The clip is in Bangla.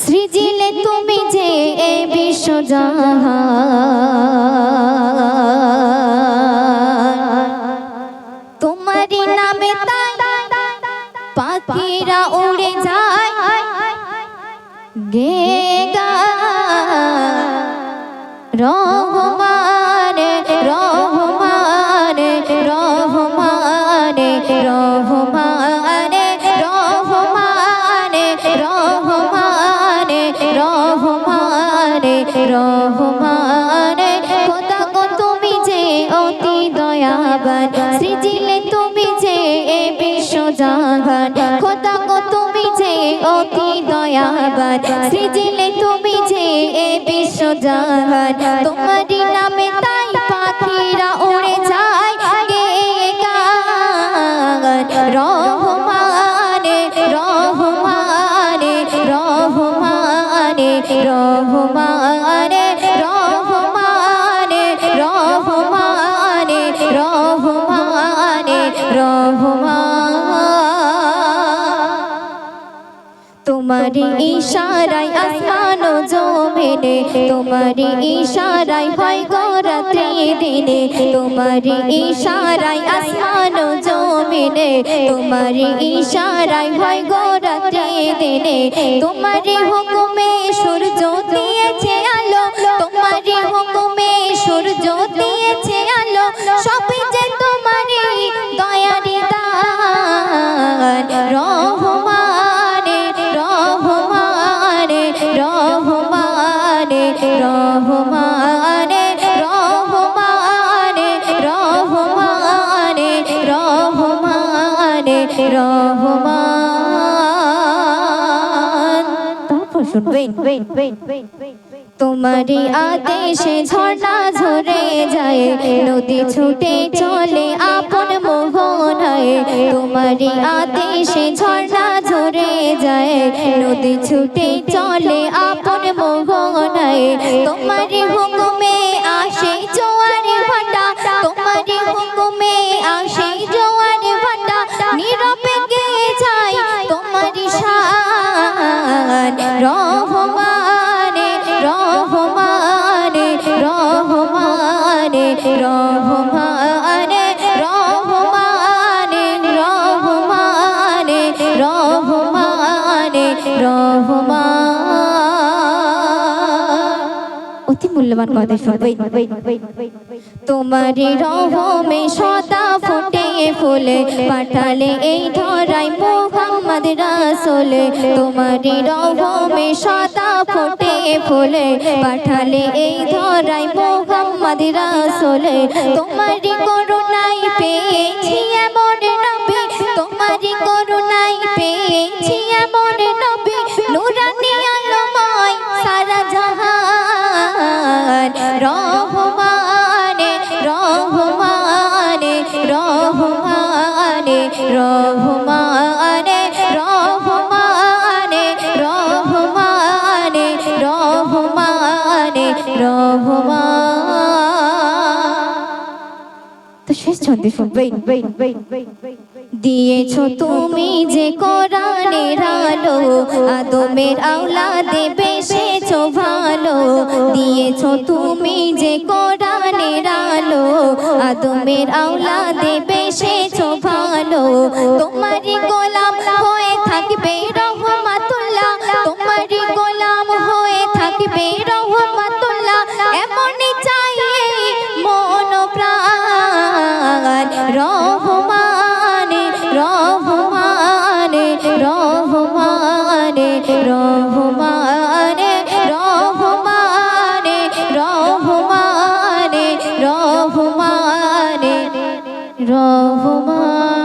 সৃজিলে তুমি যে এ বিশ্বজাহান। তোমারই নামে পাখিরা উড়ে যায়। গা রহমানে রহমানে রহমানে রহমানে। রহমানে রহমান, খোদা গো, তুমি যে অতি দয়াবান, সৃজিলে তুমি যে এ বিশ্বজাহান খোদা গো, তুমি যে অতি দয়াবান, সৃজিলে তুমি যে এ বিশ্বজাহান তোমারই রহমানে রহমানে রহমানে তোমারি ইশারায় আসমান জমিনে তোমারি ইশারায় হয় দিনে তোমারি ইশারায় আসমান ও জমিনে তোমারি ইশারায় হয় গরাত্রি দিনে। তোমারি হুকুমে সূর্য দিয়েছে আলো তোমারি হুকুমে সূর্য দিয়েছে আলো, সবই যে তোমারি দয়ারি দান। রহমানে রহমানে রহমানে রহমানে রহমান তারপর শুনবেন তোমারই আদেশে ঝর্ণা ঝরে যায়। নদী ছুটে চলে আপন মোহনায় তোমারই আদেশে ঝর্ণা ঝরে যায়। নদী ছুটে চলে আপন মোহনায় তোমারই হুকুমে অতি মূল্যবান কথা শুনবে তোমারি রহমে সদা ফুটে ফুলে, পাঠালে এই ধরাই মোহাম্মদ রাসুলে। তোমারি রহমে সদা ফুটে ফুলে, পাঠালে এই ধরাই মোহাম্মদ রাসুলে। তোমারি করুণাই পেয়েছি রহমানে রহমানে রহমানে রহমানে রহমান। তো শেষ ছন্দে দিয়েছ তুমি যে কোরআনের আলো আদমের আওলাদে বেশেছ ভালো। দিয়েছ তুমি যে কোরআনের আলো আদমের আওলাদে বেশেছ ভালো। তোমারই রহমান।